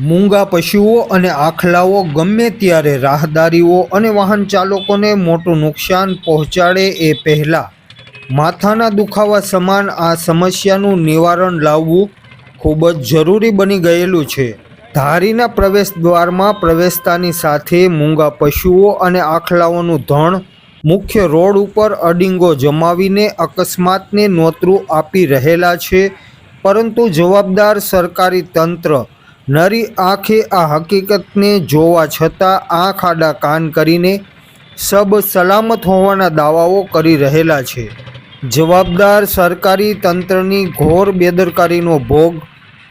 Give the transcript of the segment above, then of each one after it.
મૂંગા પશુઓ અને આખલાઓ ગમે ત્યારે રાહદારીઓ અને વાહન ચાલકોને મોટું નુકસાન પહોંચાડે એ પહેલાં. માથાના દુખાવા સમાન આ સમસ્યાનું નિવારણ લાવવું ખૂબ જ જરૂરી બની ગયેલું છે. ધારીના પ્રવેશ દ્વારમાં પ્રવેશતાની સાથે મૂંગા પશુઓ અને આખલાઓનું ધણ, મુખ્ય રોડ ઉપર અડિંગો જમાવીને અકસ્માતને નોતરું આપી રહેલા છે, પરંતુ જવાબદાર સરકારી તંત્ર નરી આંખે આ હકીકતને જોવા છતાં આંખ આડા કાન કરીને સબ સલામત હોવાના દાવાઓ કરી રહેલા છે. જવાબદાર સરકારી તંત્રની ઘોર બેદરકારીનો ભોગ,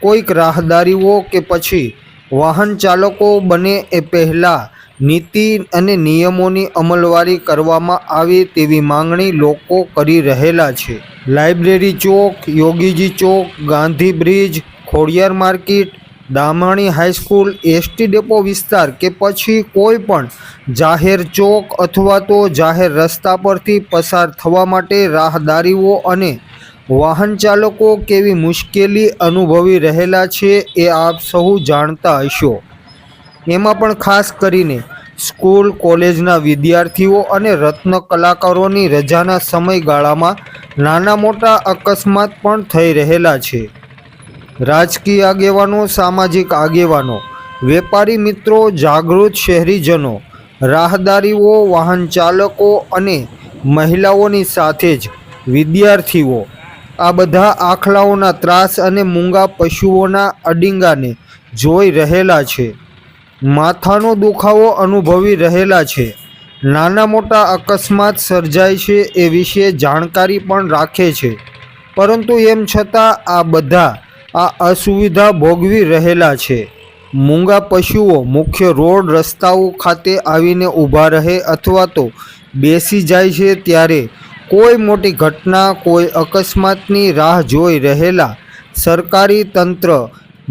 કોઈક રાહદારીઓ કે પછી વાહન ચાલકો બને એ પહેલાં નીતિ અને નિયમોની અમલવારી કરવામાં આવે તેવી માંગણી લોકો કરી રહેલા છે. લાઇબ્રેરી ચોક, યોગીજી ચોક, Gandhi bridge, Khodiyar market Damani high school ST depot વિસ્તાર કે પછી કોઈ પણ જાહેર ચોક અથવા તો જાહેર રસ્તા પરથી પસાર થવા માટે રાહદારીઓ અને વાહન ચાલકો કેવી મુશ્કેલી અનુભવી રહેલા છે એ આપ સહુ જાણતા હશો. એમાં પણ ખાસ કરીને સ્કૂલ, કોલેજના વિદ્યાર્થીઓ અને રત્ન કલાકારોની રજાના સમયગાળામાં નાના મોટા અકસ્માત પણ થઈ રહેલા છે. રાજકીય આગેવાનો, સામાજિક આગેવાનો, વેપારી મિત્રો, જાગૃત શહેરીજનો, રાહદારીઓ, વાહન ચાલકો અને મહિલાઓની સાથે જ વિદ્યાર્થીઓ. આ બધા આખલાઓના ત્રાસ અને મૂંગા પશુઓના અડીંગાને જોઈ રહેલા છે. માથાનો દુખાવો અનુભવી રહેલા છે. નાના મોટા અકસ્માત સર્જાય છે એ વિશે જાણકારી પણ રાખે છે. પરંતુ એમ છતાં આ બધા આ અસુવિધા ભોગવી રહેલા છે. મૂંગા પશુઓ મુખ્ય રોડ રસ્તાઓ ખાતે આવીને ઊભા રહે અથવા તો બેસી જાય છે ત્યારે કોઈ મોટી ઘટના, કોઈ અકસ્માતની રાહ જોઈ રહેલા સરકારી તંત્ર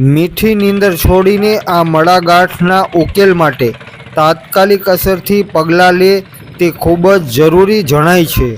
મીઠી નીંદર છોડીને આ મડાગાંઠના ઉકેલ માટે તાત્કાલિક અસરથી પગલાં લે તે ખૂબ જ જરૂરી જણાય છે.